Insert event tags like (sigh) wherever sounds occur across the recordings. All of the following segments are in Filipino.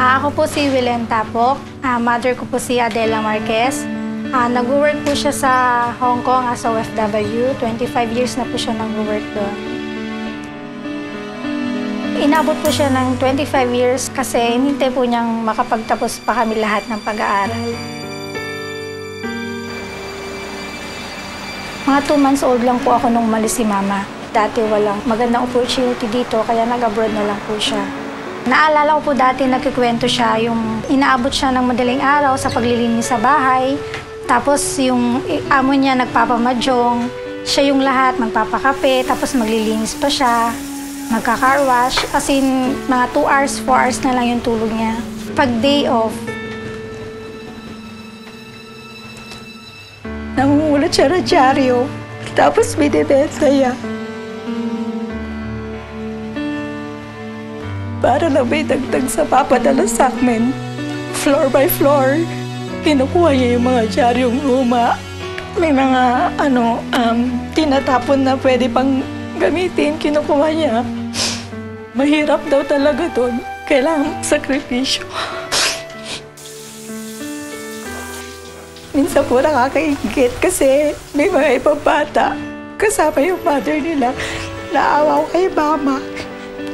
Ah, ako po si Wilen Tapok. Ah, mother ko po si Adela Marquez. Ah, nag-work po siya sa Hong Kong as OFW. 25 years na po siya nag-work doon. Inabot po siya ng 25 years kasi hinintay po niyang makapagtapos pa kami lahat ng pag-aaral. Mga 2 months old lang po ako nung umalis si Mama. Dati walang magandang opportunity dito kaya nag-abroad na lang po siya. Naalala ko po dati nagkikwento siya yung inaabot siya ng madaling araw sa paglilinis sa bahay. Tapos yung amo niya nagpapamadyong, siya yung lahat magpapakape, tapos maglilinis pa siya, magka-car wash. As in, mga 2 hours, 4 hours na lang yung tulog niya. Pag day off, Nangungulat siya ng dyaryo. Tapos binibenta niya. Para lang may dagdag sa papadala sa amin. Floor by floor, kinukuha niya yung mga dyaryong luma. May mga, ano, um, tinatapon na pwede pang gamitin, kinukuha niya. Mahirap daw talaga doon. Kailangan sakripisyo. Minsan po nakakaingit kasi may mga ibang bata. Kasama yung mother nila. Naawa ko kay mama.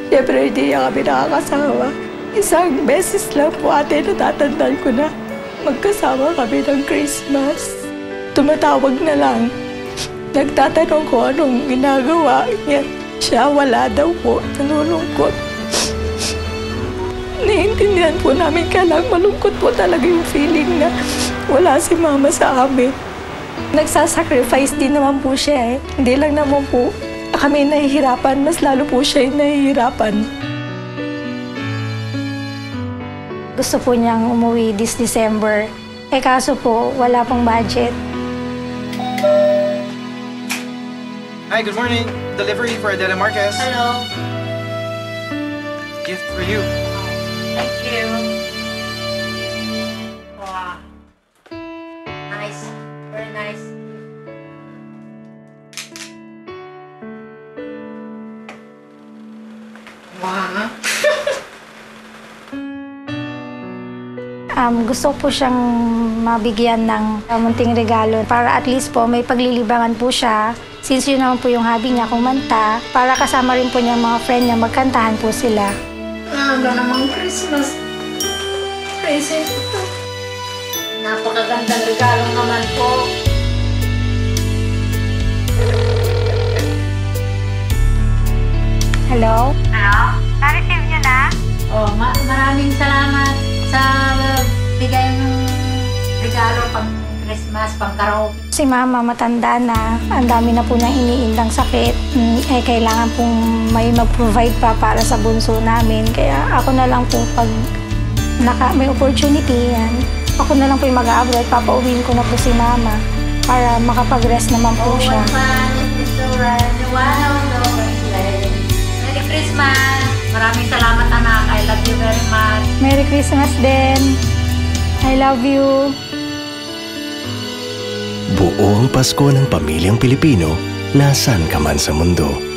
Siyempre hindi niya kami nakakasawa. Isang beses lang po ate natatandaan ko na magkasama kami ng Christmas. Tumatawag na lang. Nagtatanong ko anong ginagawa niya. Siya wala daw po, nanulungkot. Naiintindihan po namin kailang malungkot po talaga yung feeling na wala si mama sa amin. Nagsasacrifice din naman po siya eh. Hindi lang naman po kami nahihirapan, mas lalo po siya yung nahihirapan. gusto po niyang umuwi this December. Eh kaso po, wala pong budget. Hi, good morning. Delivery for Adela Marquez. Hello. Gift for you. Thank you. Wow. Nice. Very nice. Wow. (laughs) Um, gusto po siyang mabigyan ng munting regalo para at least po may paglilibangan po siya. Since yun naman po yung hobby niya kumanta, para kasama rin po niya mga friend niya, magkantahan po sila. Aga namang Christmas. Present ito. Napakagandang regalo naman po. Hello? Hello? Na-receive niyo na? Oh, ma- maraming salamat sa bigay ng regalo pang Christmas, pang karaoke. Si mama matanda na, ang dami na po niyang iniindang sakit. Mm, Eh, kailangan pong may mag-provide pa para sa bunso namin. Kaya ako na lang po pag naka, may opportunity yan, ako na lang po yung mag-abroad. Papauwiin ko na po si mama para makapag-rest naman po siya. Merry Christmas! Maraming salamat anak. I love you very much. Merry Christmas din. I love you. Buong Pasko ng pamilyang Pilipino, nasan ka man sa mundo.